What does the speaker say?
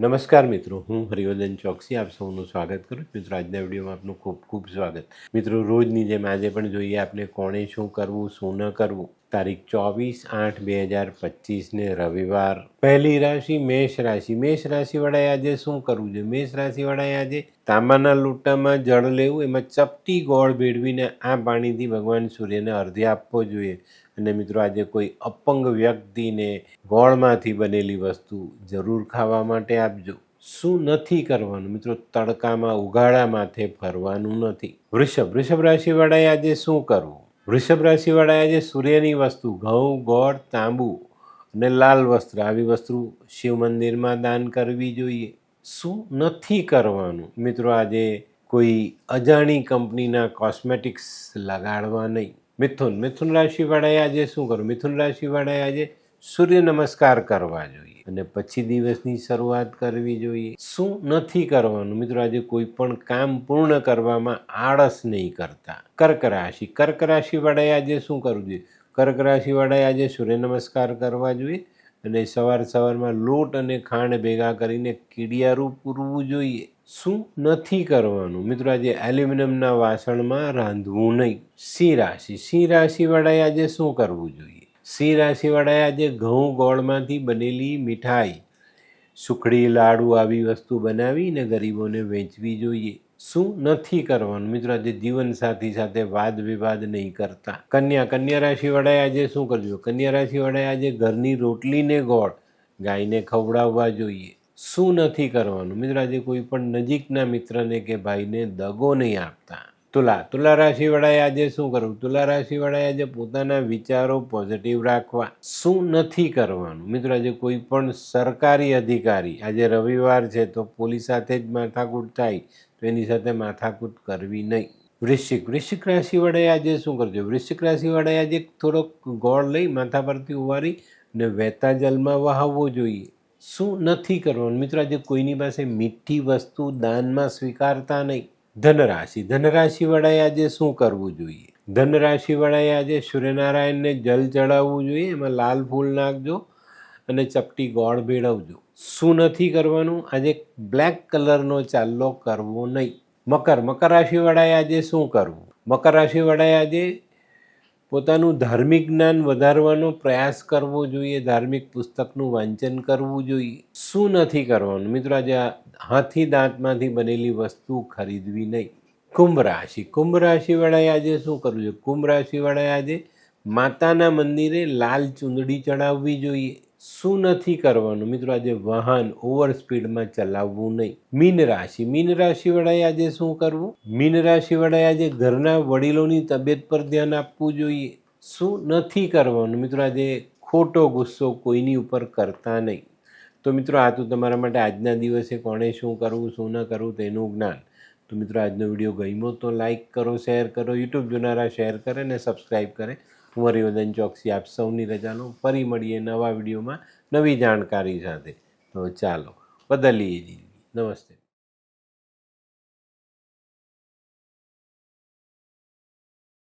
નમસ્કાર મિત્રો, હું હરિવર્ધન ચોકસી, આપ સૌનું સ્વાગત કરું છું. મિત્રો, આજના વિડીયોમાં આપનું ખૂબ ખૂબ સ્વાગત. મિત્રો, રોજની જેમ આજે પણ જોઈએ આપણે કોણે શું કરવું, શું ન કરવું. તારીખ ચોવીસ આઠ બે હજાર પચીસને રવિવાર. પહેલી રાશિ મેષ રાશિ. મેષ રાશિવાળાએ આજે શું કરવું જોઈએ? મેષ રાશિવાળાએ આજે તાંબાના લોટામાં જળ લેવું, એમાં ચપટી ગોળ ભેળવીને આ પાણીથી ભગવાન સૂર્યને અર્ધ્ય આપવો જોઈએ. અને મિત્રો, આજે કોઈ અપંગ વ્યક્તિને ગોળમાંથી બનેલી વસ્તુ જરૂર ખાવા માટે આપજો. શું નથી કરવાનું? મિત્રો, તડકામાં ઉગાડા માથે ફરવાનું નથી. વૃષભ વૃષભ રાશિવાળાએ આજે શું કરવું? વૃષભ રાશિવાળાએ આજે સૂર્યની વસ્તુ ઘઉં, ગોળ, તાંબુ અને લાલ વસ્ત્ર. આવી વસ્તુ શિવ મંદિરમાં દાન કરવી જોઈએ. શું નથી કરવાનું? મિત્રો, આજે કોઈ અજાણી કંપનીના કોસ્મેટિક્સ લગાડવા નહીં. મિથુન મિથુન રાશિવાળાએ આજે શું કરવું મિથુન રાશિવાળાએ આજે સૂર્ય નમસ્કાર કરવા જોઈએ અને પછી દિવસની શરૂઆત કરવી જોઈએ. શું નથી કરવાનું? મિત્રો, આજે કોઈ પણ કામ પૂર્ણ કરવામાં આળસ નહીં કરતા. કર્ક રાશિ, કર્ક રાશિવાળાએ આજે શું કરવું જોઈએ? કર્ક રાશિવાળાએ આજે સૂર્ય નમસ્કાર કરવા જોઈએ અને સવાર સવારમાં લોટ અને ખાંડ ભેગા કરીને કીડિયારું પૂરવું જોઈએ. શું નથી કરવાનું? મિત્રો, આજે એલ્યુમિનિયમના વાસણમાં રાંધવું નહીં. સિંહ રાશિ. સિંહ રાશિવાળાએ આજે શું કરવું જોઈએ? સિંહ રાશિવાળાએ આજે ઘઉં ગોળમાંથી બનેલી મીઠાઈ, સુખડી લાડુ આવી વસ્તુ બનાવીને ગરીબોને વેચવી જોઈએ. શું નથી કરવાનું? મિત્રો, આજે જીવનસાથી સાથે વાદ વિવાદ નહીં કરતા. કન્યા કન્યા રાશિવાળાએ આજે શું કરજો કન્યા રાશિવાળાએ આજે ઘરની રોટલીને ગોળ, ગાયને ખવડાવવા જોઈએ. શું નથી કરવાનું? મિત્રો, આજે કોઈ પણ નજીકના મિત્રને કે ભાઈને દગો નહીં આપતા. તુલા તુલા રાશિવાળાએ આજે શું કરવું? તુલા રાશિવાળાએ આજે પોતાના વિચારો પોઝિટિવ રાખવા. શું નથી કરવાનું? મિત્રો, આજે કોઈ પણ સરકારી અધિકારી, આજે રવિવાર છે તો પોલીસ સાથે જ માથાકૂટ થાય, તો એની સાથે માથાકૂટ કરવી નહીં. વૃશ્ચિક વૃશ્ચિક રાશિવાળાએ આજે શું કરજો? વૃશ્ચિક રાશિવાળાએ આજે થોડોક ગોળ લઈ માથા પરથી ઉવારી ને વહેતા જલમાં વહાવવો જોઈએ. શું નથી કરવાનું? મિત્રો, આજે કોઈની પાસે મીઠી વસ્તુ દાનમાં સ્વીકારતા નહીં. ધનરાશિ. ધનરાશિવાળાએ આજે શું કરવું જોઈએ? ધનરાશિવાળાએ આજે સૂર્યનારાયણને જલ ચડાવવું જોઈએ, એમાં લાલ ફૂલ નાખજો અને ચપટી ગોળ ભેળવજો. શું નથી કરવાનું? આજે બ્લેક કલરનો ચાલ્લો કરવો નહીં. મકર. મકર રાશિવાળાએ આજે શું કરવું? મકર રાશિવાળાએ આજે પોતાનું ધાર્મિક જ્ઞાન વધારવાનો પ્રયાસ કરવો જોઈએ, ધાર્મિક પુસ્તકનું વાંચન કરવું જોઈએ. શું નથી કરવાનું? મિત્રો, આજે હાથી દાંતમાંથી બનેલી વસ્તુ ખરીદવી નહીં. કુંભ રાશિ. કુંભ રાશિવાળાએ આજે શું કરવું જોઈએ કુંભ રાશિવાળાએ આજે માતાના મંદિરે લાલ ચૂંદડી ચડાવવી જોઈએ. શું નથી કરવાનું? મિત્રો, આજે વાહન ઓવર સ્પીડમાં ચલાવવું નહીં. મીન રાશિ. મીન રાશિવાળાએ આજે શું કરવું? મીન રાશિવાળાએ આજે ઘરના વડીલોની તબિયત પર ધ્યાન આપવું જોઈએ. શું નથી કરવાનું? મિત્રો, આજે ખોટો ગુસ્સો કોઈની ઉપર કરતા નહીં. તો મિત્રો, આ તો તમારા માટે આજના દિવસે કોણે શું કરવું, શું ન કરવું તેનું જ્ઞાન. તો મિત્રો, આજનો વીડિયો ગમ્યો તો લાઈક કરો, શેર કરો, યુટ્યુબ જોનારા શેર કરે ને સબસ્ક્રાઈબ કરે. હરિવર્ધન ચોકસી આપ સૌની રજાનો ફરી મળીએ નવા વિડીયોમાં નવી જાણકારી સાથે. તો ચાલો, બદલીએ જિંદગી. નમસ્તે.